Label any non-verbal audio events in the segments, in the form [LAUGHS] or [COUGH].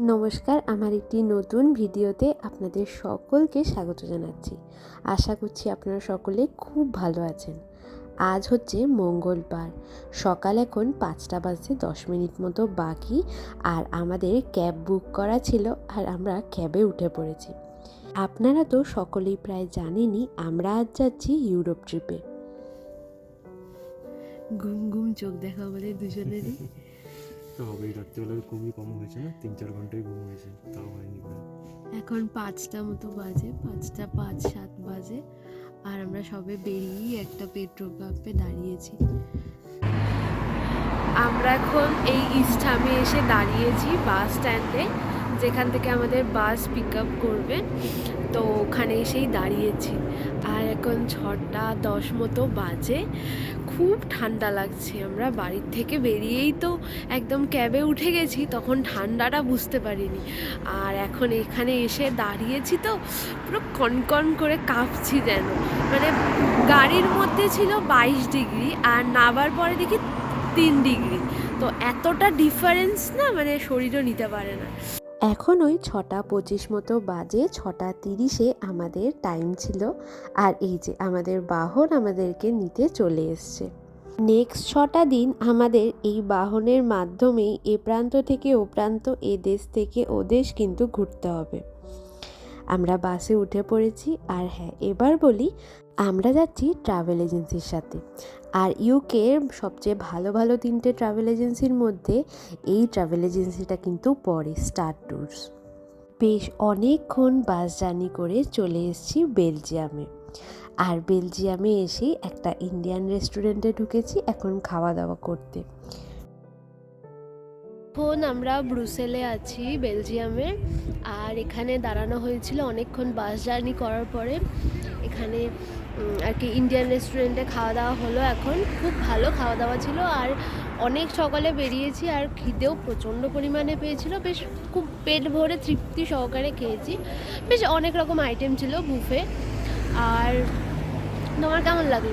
নমস্কার আমার একটি নতুন ভিডিওতে আপনাদের সকলকে স্বাগত জানাচ্ছি। আশা করছি আপনারা সকলে খুব ভালো আছেন। আজ হচ্ছে মঙ্গলবার। সকাল এখন পাঁচটা বাজতে দশ মিনিট মতো বাকি আর আমাদের ক্যাব বুক করা ছিল আর আমরা ক্যাবে উঠে পড়েছি। আপনারা তো সকলেই প্রায় জানেনই আমরা আজ যাচ্ছি ইউরোপ ট্রিপে। ঘুম ঘুম চোখ দেখা আমাদের দুজনেরই। [LAUGHS] তো হবেই রাত্রিবেলা খুবই কম হয়েছে না? তিন চার ঘন্টায় ঘুম হয়েছে, তাও হয়নি এখন পাঁচটা মতো বাজে, পাঁচটা পাঁচ সাত বাজে, আর আমরা সবে বেরিয়েই একটা পেট্রোল পাম্পে দাঁড়িয়েছি। আমরা এখন এই ইস্টামে এসে দাঁড়িয়েছি বাস স্ট্যান্ডে, যেখান থেকে আমাদের বাস পিক আপ করবে। তো ওখানে এসেই দাঁড়িয়েছি। আর এখন ছটা দশ মতো বাজে। খুব ঠান্ডা লাগছে। আমরা বাড়ির থেকে বেরিয়েই তো একদম ক্যাবে উঠে গেছি, তখন ঠান্ডাটা বুঝতে পারিনি। আর এখন এখানে এসে দাঁড়িয়েছি তো, পুরো কনকন করে কাঁপছি যেন। মানে গাড়ির মধ্যে ছিল বাইশ ডিগ্রি, আর নাবার পরে দেখি তিন ডিগ্রি। তো এতটা ডিফারেন্স না মানে শরীরও নিতে পারে না। এখন ওই ছটা পঁচিশ মতো বাজে, ছটা তিরিশে আমাদের টাইম ছিল। আর এই যে আমাদের বাহন আমাদেরকে নিতে চলে এসছে। নেক্সট ছটা দিন আমাদের এই বাহনের মাধ্যমেই এ প্রান্ত থেকে ও প্রান্ত, এ দেশ থেকে ও দেশ কিন্তু ঘুরতে হবে। আমরা বাসে উঠে পড়েছি। আর হ্যাঁ এবার বলি, আমরা যাচ্ছি ট্রাভেল এজেন্সির সাথে। আর ইউকের সবচেয়ে ভালো ভালো তিনটে ট্রাভেল এজেন্সির মধ্যে এই ট্রাভেল এজেন্সিটা কিন্তু পড়ে স্টার ট্যুরস বেশ অনেকক্ষণ বাস জার্নি করে চলে এসেছি বেলজিয়ামে আর বেলজিয়ামে এসে একটা ইন্ডিয়ান রেস্টুরেন্টে ঢুকেছি এখন খাওয়া দাওয়া করতে। এখন আমরা ব্রুসেলে আছি বেলজিয়ামে আর এখানে দাঁড়ানো হয়েছিল অনেকক্ষণ বাস জার্নি করার পরে। এখানে আর কি ইন্ডিয়ান রেস্টুরেন্টে খাওয়া দাওয়া হলো এখন। খুব ভালো খাওয়া দাওয়া ছিল আর অনেক সকালে বেরিয়েছি আর খিদেও প্রচণ্ড পরিমাণে পেয়েছিল। বেশ খুব পেট ভরে তৃপ্তি সহকারে খেয়েছি। বেশ অনেক রকম আইটেম ছিল বুফে আর তোমার কেমন লাগল?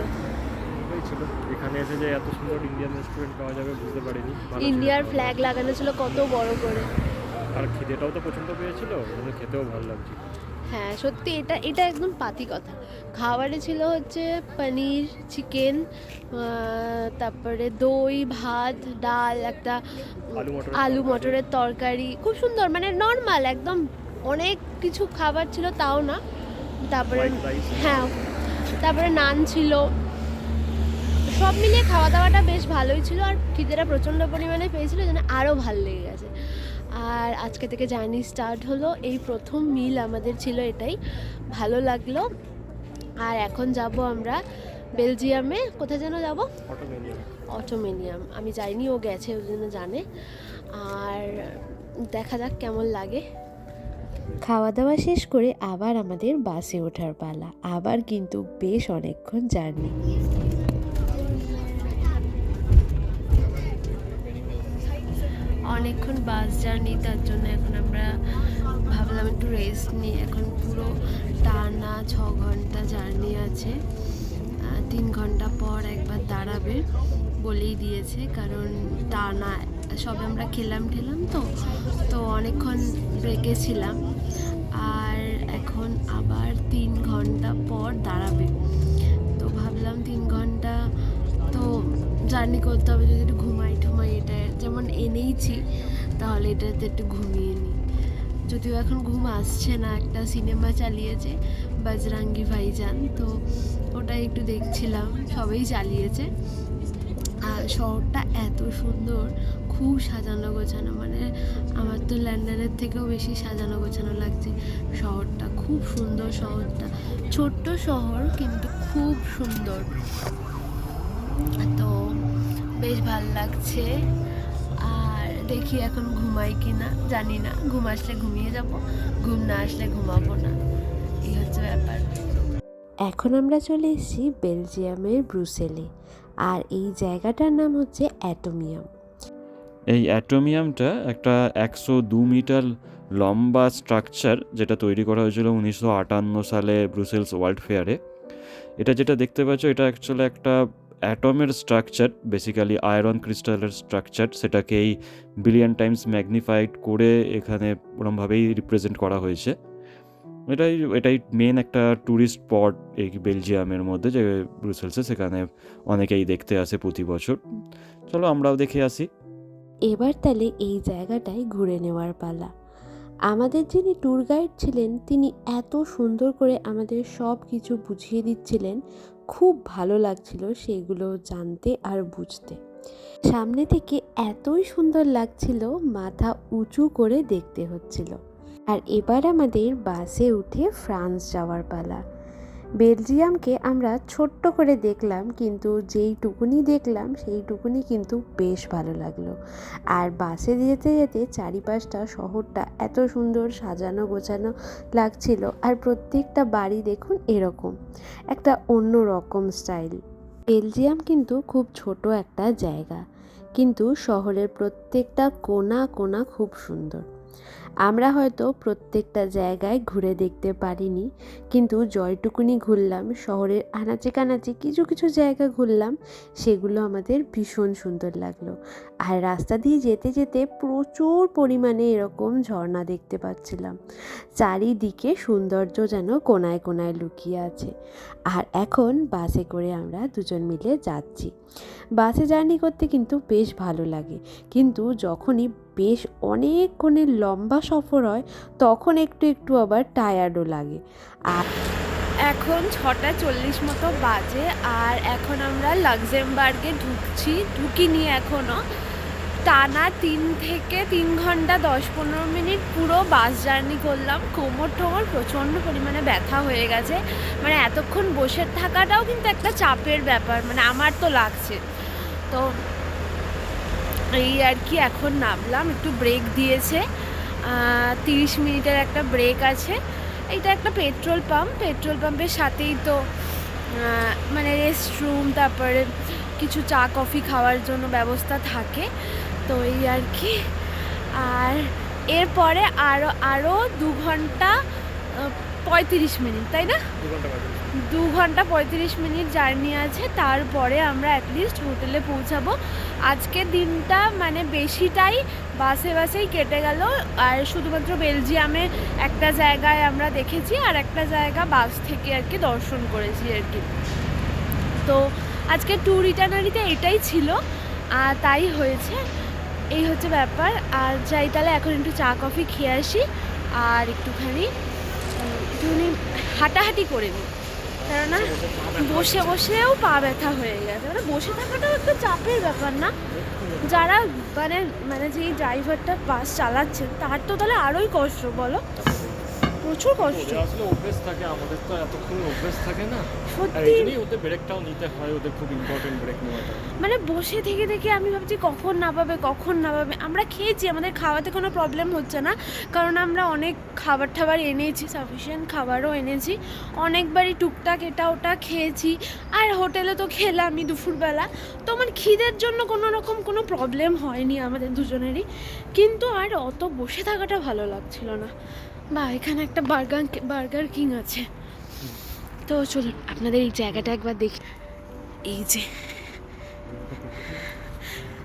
ছিল। এখানে এসে যে এত সুন্দর ইন্ডিয়ান রেস্টুরেন্ট পাওয়া যাবে বুঝতে পারিনি। ইন্ডিয়ার ফ্ল্যাগ লাগানো ছিল কত বড় করে। আর খিদেটাও তো পছন্দ পেয়েছিল খেতেও ভালো লাগছিল। হ্যাঁ সত্যি এটা এটা একদম পাতি কথা। খাবারে ছিল হচ্ছে পনির চিকেন তারপরে দই ভাত ডাল একটা আলু মটরের তরকারি। খুব সুন্দর মানে নর্মাল একদম অনেক কিছু খাবার ছিল তাও না। তারপরে হ্যাঁ তারপরে নান ছিল। সব মিলিয়ে খাওয়া দাওয়াটা বেশ ভালোই ছিল আর খিদেটা প্রচণ্ড পরিমাণে পেয়েছিল যেন আরও ভালো লেগে গেছে। আর আজকে থেকে জার্নি স্টার্ট হলো। এই প্রথম মিল আমাদের ছিল এটাই। ভালো লাগল। আর এখন যাব আমরা বেলজিয়ামে। কোথায় যেন যাব? অটোমেনিয়াম। অটোমেনিয়াম। আমি যাইনি ও গেছে ওই জন্য জানে। আর দেখা যাক কেমন লাগে। খাওয়া দাওয়া শেষ করে আবার আমাদের বাসে ওঠার পালা। আবার কিন্তু বেশ অনেকক্ষণ জার্নি। অনেকক্ষণ বাস জার্নি, তার জন্য এখন আমরা ভাবলাম একটু রেস্ট নিই। এখন পুরো টানা ছ ঘণ্টা জার্নি আছে। তিন ঘণ্টা পর একবার দাঁড়াবে বলেই দিয়েছে, কারণ টানা, সবে আমরা খেলাম ঠেলাম তো তো অনেকক্ষণ ব্রেকে ছিলাম। আর এখন আবার তিন ঘণ্টা পর দাঁড়াবে। তো ভাবলাম তিন ঘণ্টা তো জার্নি করতে হবে, যদি একটু যেমন এনেইছি, তাহলে এটাতে একটু ঘুমিয়ে নিই যদিও এখন ঘুম আসছে না, একটা সিনেমা চালিয়েছে, বজরাঙ্গি ভাইজান। তো ওটা একটু দেখছিলাম, সবাই চালিয়েছে। আর শহরটা এত সুন্দর, খুব সাজানো গোছানো মানে আমার তো লন্ডনের থেকেও বেশি সাজানো গোছানো লাগছে শহরটা। খুব সুন্দর শহরটা। ছোট্ট শহর, কিন্তু খুব সুন্দর। তো বেশ ভালো লাগছে। দেখি এখন ঘুমাই কি না জানি না। ঘুম আসলে ঘুমিয়ে যাব ঘুম না আসলে ঘুমাবো না। এই হচ্ছে ব্যাপার। এখন আমরা চলে এসেছি বেলজিয়ামের ব্রুসেলে আর এই জায়গাটার নাম হচ্ছে অ্যাটোমিয়াম। এই অ্যাটোমিয়ামটা একটা একশো দু মিটার লম্বা স্ট্রাকচার যেটা তৈরি করা হয়েছিল উনিশশো আটান্ন সালে ব্রুসেলস ওয়ার্ল্ড ফেয়ারে। এটা যেটা দেখতে পাচ্ছ এটা অ্যাকচুয়ালি একটা অ্যাটমের স্ট্রাকচার বেসিক্যালি আয়রন ক্রিস্টালের স্ট্রাকচার সেটাকে এই বিলিয়ন টাইমস ম্যাগনিফাইড করে এখানে ওরমভাবেই রিপ্রেজেন্ট করা হয়েছে। এটাই এটাই মেন একটা ট্যুরিস্ট স্পট এই বেলজিয়ামের মধ্যে, যে ব্রুসেলসে সেখানে অনেকেই দেখতে আসে প্রতি বছর। চলো আমরাও দেখে আসি। এবার তাহলে এই জায়গাটাই ঘুরে নেওয়ার পালা। আমাদের যিনি ট্যুর গাইড ছিলেন, তিনি এত সুন্দর করে আমাদের সব কিছু বুঝিয়ে দিচ্ছিলেন খুব ভালো লাগছিল সেগুলো জানতে আর বুঝতে। সামনে থেকে এতই সুন্দর লাগছিল, মাথা উঁচু করে দেখতে হচ্ছিল। আর এবার আমাদের বাসে উঠে ফ্রান্স যাওয়ার পালা। বেলজিয়ামকে আমরা ছোট্ট করে দেখলাম, কিন্তু যেইটুকুনি দেখলাম সেইটুকুনি কিন্তু বেশ ভালো লাগল। আর বাসে যেতে যেতে চারিপাশটা, শহরটা এত সুন্দর সাজানো গোছানো লাগছিল। আর প্রত্যেকটা বাড়ি দেখুন এরকম, একটা অন্য রকম স্টাইল। বেলজিয়াম কিন্তু খুব ছোট একটা জায়গা, কিন্তু শহরের প্রত্যেকটা কোনা কোনা খুব সুন্দর। আমরা হয়তো প্রত্যেকটা জায়গায় ঘুরে দেখতে পারিনি, কিন্তু জয়টুকুনি ঘুরলাম, শহরের আনাচে কানাচে কিছু কিছু জায়গা ঘুরলাম, সেগুলো আমাদের ভীষণ সুন্দর লাগল। আর রাস্তা দিয়ে যেতে যেতে প্রচুর পরিমাণে এরকম ঝর্ণা দেখতে পাচ্ছিলাম। চারিদিকে সৌন্দর্য যেন কোনায় কোনায় লুকিয়ে আছে। আর এখন বাসে করে আমরা দুজন মিলে যাচ্ছি। বাসে জার্নি করতে কিন্তু বেশ ভালো লাগে, কিন্তু যখনই বেশ অনেকক্ষণের লম্বা সফর হয়, তখন একটু একটু আবার টায়ার্ডও লাগে। আর এখন ছটা চল্লিশ মতো বাজে আর এখন আমরা লাক্সেমবার্গে ঢুকছি, ঢুকিনি এখনও টানা তিন থেকে তিন ঘণ্টা দশ পনেরো মিনিট পুরো বাস জার্নি করলাম। কোমর টোমর প্রচণ্ড পরিমাণে ব্যথা হয়ে গেছে। মানে এতক্ষণ বসে থাকাটাও কিন্তু একটা চাপের ব্যাপার মানে আমার তো লাগছে। তো এই আর কি, এখন নামলাম, একটু ব্রেক দিয়েছে। তিরিশ মিনিটের একটা ব্রেক আছে। এটা একটা পেট্রোল পাম্প পেট্রোল পাম্পের সাথেই তো মানে রেস্টরুম তারপরে কিছু চা কফি খাওয়ার জন্য ব্যবস্থা থাকে। তো এই আর কি। আর এরপরে আরও আরও দু ঘণ্টা পঁয়ত্রিশ মিনিট তাই না? দু ঘণ্টা পঁয়ত্রিশ মিনিট। জার্নি আছে তারপরে আমরা অ্যাটলিস্ট হোটেলে পৌঁছাবো। আজকের দিনটা মানে বেশিটাই বাসে বাসেই কেটে গেল আর শুধুমাত্র বেলজিয়ামে একটা জায়গায় আমরা দেখেছি আর একটা জায়গা বাস থেকে আর কি দর্শন করেছি আর কি। তো আজকে ট্যুর ইটানারিতে এটাই ছিল আর তাই হয়েছে। এই হচ্ছে ব্যাপার আর যাই তাহলে এখন একটু চা কফি খেয়ে আসি আর একটুখানি একটুখানি হাঁটাহাঁটি করে নিই কেননা বসে বসেও পা ব্যথা হয়ে গেছে। মানে বসে থাকাটাও একটা চাপের ব্যাপার না। যারা মানে মানে যেই ড্রাইভারটা বাস চালাচ্ছে, তার তো তাহলে আরোই কষ্ট, বলো? প্রচুর কষ্ট। আসলে অভ্যেস থাকে আমাদের তো এতক্ষণ অভ্যেস থাকে না। সত্যি। এই ওদের ব্রেকটাও নিতে হয় ওদের খুব ইম্পর্টেন্ট ব্রেক নেওয়াটা। মানে বসে থেকে থেকে আমি ভাবছি কখন না পাবে কখন না পাবে। আমরা খেয়েছি আমাদের খাওয়াতে কোনো প্রবলেম হচ্ছে না। কারণ আমরা অনেক খাবার টাবার এনেছি সাফিসিয়েন্ট খাবারও এনেছি। অনেকবারই টুকটাক এটা ওটা খেয়েছি। আর হোটেলে তো খেলামই দুপুরবেলা। তো আমার খিদের জন্য কোনো রকম কোনো প্রবলেম হয়নি আমাদের দুজনেরই। কিন্তু আর অত বসে থাকাটা ভালো লাগছিল না। বা এখানে একটা বার্গার বার্গার কিং আছে। তো চলুন আপনাদের এই জায়গাটা একবার দেখি। এই যে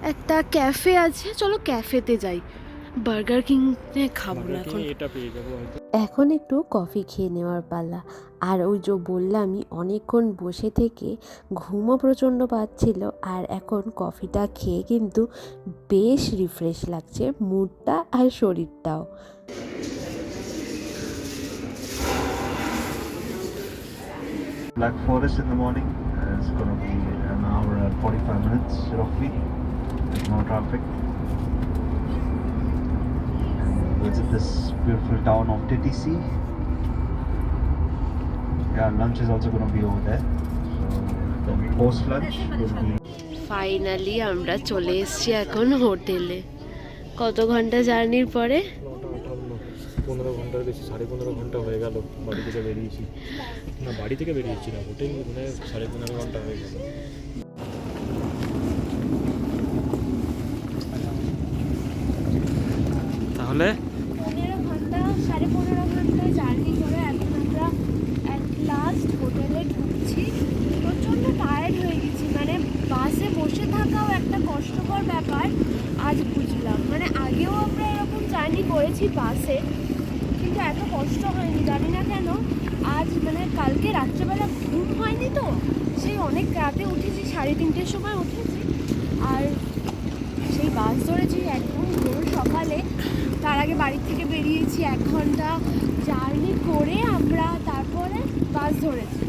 একটা ক্যাফে আছে চলো ক্যাফেতে যাই। বার্গার কিংয়ে খাব না এখন। এটা পেয়ে যাব হয়তো। এখন একটু কফি খেয়ে নেওয়ার পালা। আর ওই যে বললামই অনেকক্ষণ বসে থেকে ঘুমও প্রচণ্ড পাচ্ছিল আর এখন কফিটা খেয়ে কিন্তু বেশ রিফ্রেশ লাগছে মুডটা আর শরীরটাও। Black Forest in the morning. Uh, it's going to be an hour and 45 minutes roughly. There's no traffic. And visit this beautiful town of TTC. Yeah, lunch is also going to be over there. So then post lunch will be finally আমরা চলে এসেছি এখন হোটেলে কত ঘণ্টা জার্নির পরে পনেরো ঘণ্টার বেশি সাড়ে পনেরো ঘণ্টা হয়ে গেল বাড়ি থেকে বেরিয়েছি। না বাড়ি থেকে বেরিয়েছি না হোটেল মানে সাড়ে পনেরো ঘণ্টা হয়ে গেল। তাহলে? পনেরো ঘণ্টা সাড়ে পনেরো ঘণ্টা জার্নি করে এখন আমরা অ্যাট লাস্ট হোটেলে ঢুকছি। প্রচণ্ড টায়ার্ড হয়ে গেছি মানে বাসে বসে থাকাও একটা কষ্টকর ব্যাপার আজ বুঝলাম। মানে আগেও আমরা এরকম জার্নি করেছি বাসে কিন্তু এত কষ্ট হয়নি, জানি না কেন। আজ মানে কালকে রাত্রেবেলা ঘুম হয়নি তো, সেই অনেক রাতে উঠেছি, সাড়ে তিনটের সময় উঠেছি। আর সেই বাস ধরেছি একদম ভোর সকালে। তার আগে বাড়ি থেকে বেরিয়েছি এক ঘণ্টা জার্নি করে আমরা তারপরে বাস ধরেছি।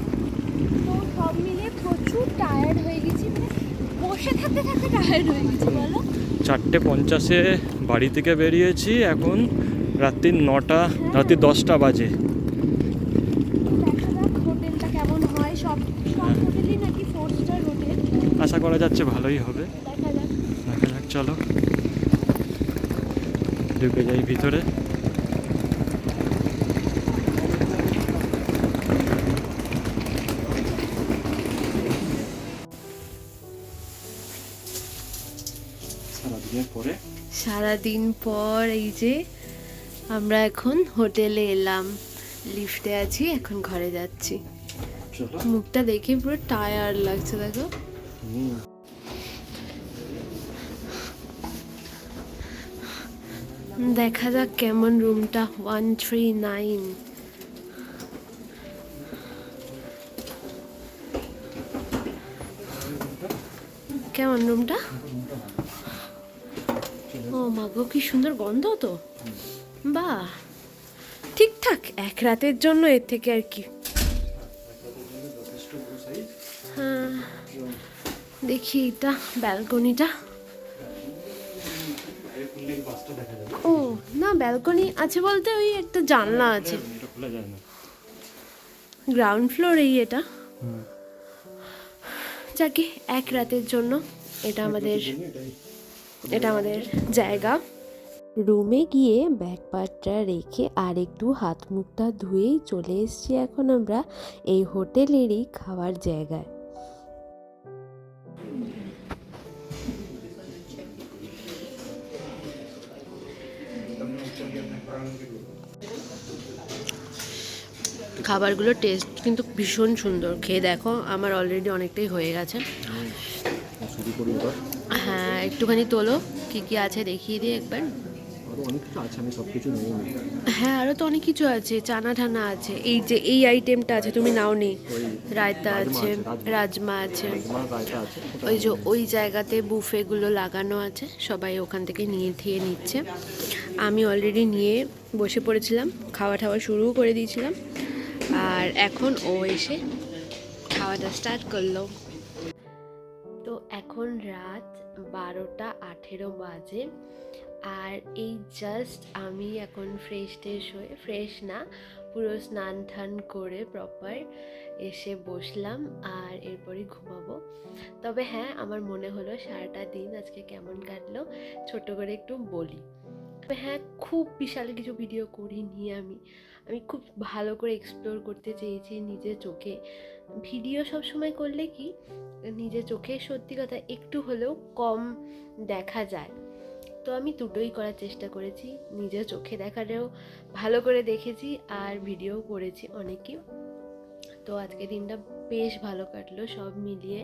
তো সব মিলিয়ে প্রচুর টায়ার্ড হয়ে গেছি মানে বসে থাকতে থাকতে টায়ার্ড হয়ে গেছি, বলো। চারটে পঞ্চাশে বাড়ি থেকে বেরিয়েছি, এখন রাত্রি নটা রাত্রি দশটা বাজে। হয় আশা করা যাচ্ছে ভালোই হবে। দেখা যাক চলো। ঢুকে যাই ভিতরে। সারাদিনের পরে? সারাদিন পর এই যে আমরা এখন হোটেলে এলাম। লিফটে আছি এখন ঘরে যাচ্ছি। মুখটা দেখে পুরো টায়ার লাগছে দেখো। দেখা যাক কেমন রুমটা ওয়ান থ্রি নাইন কেমন রুমটা? ও মাগো কি সুন্দর গন্ধ তো। বাহ। ঠিকঠাক, এক রাতের জন্য এর থেকে আর কি। হ্যাঁ দেখি এটা, ব্যালকনিটা। ও, না, ব্যালকনি আছে বলতে ওই একটা জানলা আছে। গ্রাউন্ড ফ্লোর এই এটা। যাকে, এক রাতের জন্য এটা আমাদের এটা আমাদের জায়গা। রুমে গিয়ে ব্যাগপাটটা রেখে আর একটু হাত মুখটা ধুয়েই চলে এসেছি এখন আমরা এই হোটেলেরই খাওয়ার জায়গায়। খাবারগুলোর টেস্ট কিন্তু ভীষণ সুন্দর। খেয়ে দেখো আমার অলরেডি অনেকটাই হয়ে গেছে। এবার। হ্যাঁ একটুখানি তোলো কি কি আছে দেখিয়ে দিয়ে একবার। অনেক কিছু আছে আমি সব কিছু নেই। হ্যাঁ আরও তো অনেক কিছু আছে চানা ঠানা আছে এই যে এই আইটেমটা আছে তুমি নাও নি রায়তা আছে রাজমা। আছে ওই যে ওই জায়গাতে বুফেগুলো লাগানো আছে সবাই ওখান থেকে নিয়ে থিয়ে নিচ্ছে। আমি অলরেডি নিয়ে বসে পড়েছিলাম খাওয়া টাওয়া শুরুও করে দিয়েছিলাম আর এখন ও এসে খাওয়াটা স্টার্ট করল। তো এখন রাত বারোটা আঠেরো বাজে। আর এই জাস্ট আমি এখন ফ্রেশ ট্রেশ হয়ে ফ্রেশ না, পুরো স্নান টান করে প্রপার এসে বসলাম আর এরপরই ঘুমাবো। তবে হ্যাঁ আমার মনে হলো সারাটা দিন আজকে কেমন কাটলো ছোট করে একটু বলি। তবে হ্যাঁ খুব বিশাল কিছু ভিডিও করিনি আমি। আমি খুব ভালো করে এক্সপ্লোর করতে চেয়েছি নিজের চোখে। ভিডিও সব সময় করলে কি, নিজের চোখে সত্যি কথা একটু হলেও কম দেখা যায়। তো আমি দুটোই করার চেষ্টা করেছি। নিজের চোখে দেখাটাও ভালো করে দেখেছি আর ভিডিও করেছি অনেকই তো আজকে দিনটা বেশ ভালো কাটলো সব মিলিয়ে।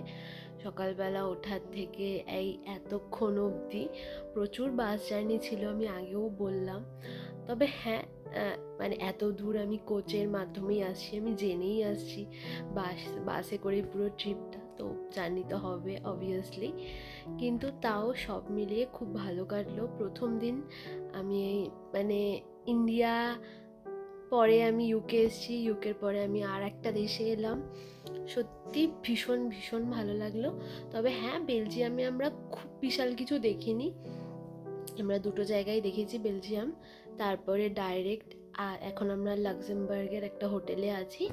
সকালবেলা ওঠার থেকে এই এতক্ষণ অবধি প্রচুর বাস জার্নি ছিল আমি আগেও বললাম। তবে হ্যাঁ মানে এত দূর আমি কোচের মাধ্যমেই আসছি, আমি জেনেই আসছি। বাস, বাসে করে পুরো ট্রিপটা তো জার্নি তো হবে অবভিয়াসলি কিন্তু তাও সব মিলিয়ে খুব ভালো কাটলো। প্রথম দিন আমি মানে ইন্ডিয়া পরে আমি ইউকে এসেছি। ইউকের পরে আমি আর একটা দেশে এলাম। সত্যি ভীষণ ভীষণ ভালো লাগল। তবে হ্যাঁ বেলজিয়ামে আমরা খুব বিশাল কিছু দেখিনি। আমরা দুটো জায়গায় দেখেছি, বেলজিয়াম। তারপরে ডাইরেক্ট আর এখন আমরা লাক্সেমবার্গের একটা হোটেলে আছি।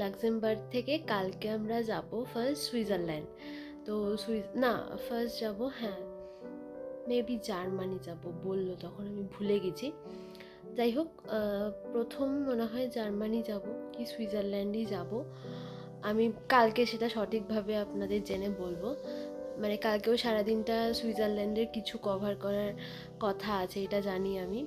লাক্সেমবার্গ থেকে কালকে আমরা যাব ফার্স্ট সুইজারল্যান্ড। তো সুইজ না ফার্স্ট যাব হ্যাঁ মেবি জার্মানি যাব বলল, তখন আমি ভুলে গেছি। যাই হোক প্রথম মনে হয় জার্মানি যাব কি সুইজারল্যান্ডই যাব। আমি কালকে সেটা সঠিকভাবে আপনাদের জেনে বলব। মানে কালকেও সারাদিনটা সুইজারল্যান্ডের কিছু কভার করার কথা আছে, এটা জানি আমি।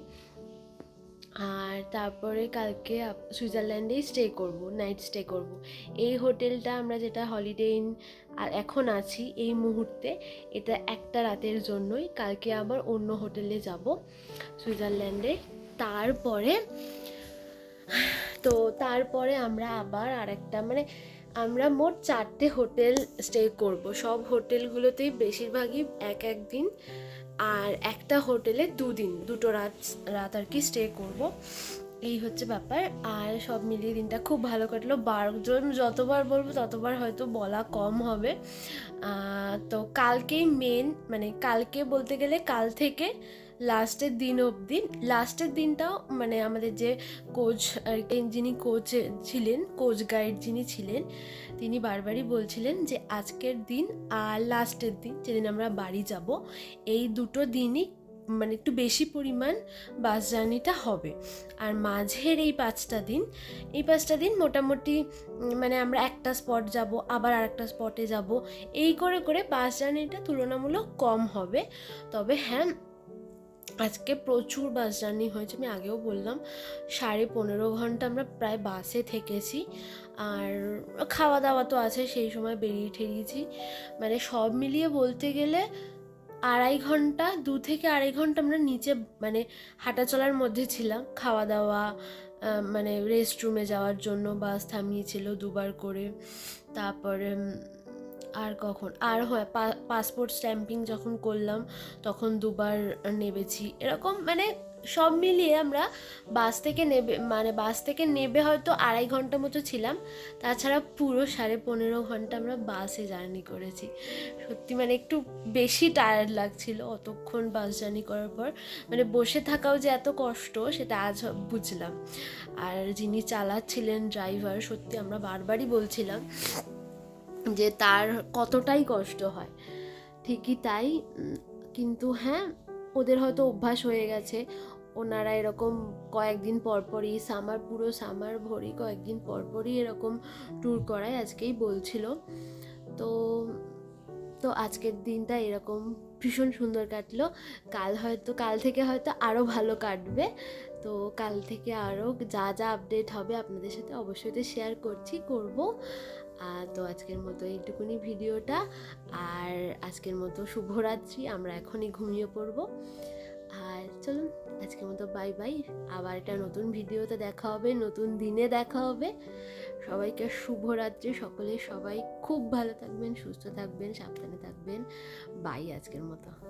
আর তারপরে কালকে সুইজারল্যান্ডেই স্টে করব নাইট স্টে করব। এই হোটেলটা আমরা যেটা হলিডে ইন আর এখন আছি, এই মুহূর্তে এটা একটা রাতের জন্যই। কালকে আবার অন্য হোটেলে যাব, সুইজারল্যান্ডে। তারপরে, তো তারপরে আমরা আবার আরেকটা মানে আমরা মোট চারটে হোটেল স্টে করব। সব হোটেলগুলোতেই বেশিরভাগই এক এক দিন আর একটা হোটেলে দুদিন, দুটো রাত রাত আর কি স্টে করব। এই হচ্ছে ব্যাপার। আর সব মিলিয়ে দিনটা খুব ভালো কাটলো। বারোজন যতবার বলব ততবার হয়তো বলা কম হবে। তো কালকেই মেন মানে কালকে বলতে গেলে কাল থেকে লাস্টের দিন অবধি, লাস্টের দিনটাও মানে আমাদের যে কোচ আর যিনি কোচ ছিলেন কোচ গাইড যিনি ছিলেন, তিনি বারবারই বলছিলেন যে আজকের দিন আর লাস্টের দিন, যেদিন আমরা বাড়ি যাব, এই দুটো দিনই মানে একটু বেশি পরিমাণ বাস জার্নিটা হবে। আর মাঝের এই পাঁচটা দিন, এই পাঁচটা দিন মোটামুটি মানে আমরা একটা স্পট যাব, আবার আরেকটা স্পটে যাব, এই করে করে বাস জার্নিটা তুলনামূলক কম হবে। তবে হ্যাঁ আজকে প্রচুর বাস জার্নি হয়েছে, আমি আগেও বললাম। সাড়ে পনেরো ঘণ্টা আমরা প্রায় বাসে থেকেছি। আর খাওয়া দাওয়া তো আছে, সেই সময় বেরিয়ে ঠেরিয়েছি। মানে সব মিলিয়ে বলতে গেলে আড়াই ঘণ্টা, দু থেকে আড়াই ঘণ্টা আমরা নিচে মানে হাঁটা চলার মধ্যে ছিলাম। খাওয়া দাওয়া মানে রেস্টরুমে যাওয়ার জন্য বাস থামিয়েছিল দুবার করে। তারপরে আর কখন? আর হয় পাসপোর্ট স্ট্যাম্পিং যখন করলাম, তখন দুবার নেবেছি। এরকম মানে সব মিলিয়ে আমরা বাস থেকে নেবে মানে বাস থেকে নেবে হয়তো আড়াই ঘণ্টা মতো ছিলাম। তাছাড়া পুরো সাড়ে পনেরো ঘণ্টা আমরা বাসে জার্নি করেছি। সত্যি মানে একটু বেশি টায়ার্ড লাগছিল অতক্ষণ বাস জার্নি করার পর। মানে বসে থাকাও যে এত কষ্ট, সেটা আজ বুঝলাম। আর যিনি চালাচ্ছিলেন ড্রাইভার সত্যি আমরা বারবারই বলছিলাম যে তার কতটাই কষ্ট হয়। ঠিকই তাই কিন্তু হ্যাঁ ওদের হয়তো অভ্যাস হয়ে গেছে। ওনারা এরকম কয়েকদিন পরপরই সামার পুরো সামার ভরি কয়েকদিন পরপরই এরকম ট্যুর করায় আজকেই বলছিল। তো তো আজকের দিনটা এরকম ভীষণ সুন্দর কাটলো। কাল হয়তো, কাল থেকে হয়তো আরও ভালো কাটবে। তো কাল থেকে আরও যা যা আপডেট হবে আপনাদের সাথে অবশ্যই শেয়ার করছি, করব। তো আজকের মতো এইটুকুনি ভিডিওটা। আর আজকের মতো শুভরাত্রি, আমরা এখনই ঘুমিয়ে পড়ব। আর চলুন, আজকের মতো বাই বাই আবার একটা নতুন ভিডিওতে দেখা হবে, নতুন দিনে দেখা হবে। সবাইকে শুভরাত্রি, সকলে সবাই খুব ভালো থাকবেন, সুস্থ থাকবেন, সাবধানে থাকবেন। বাই আজকের মতো।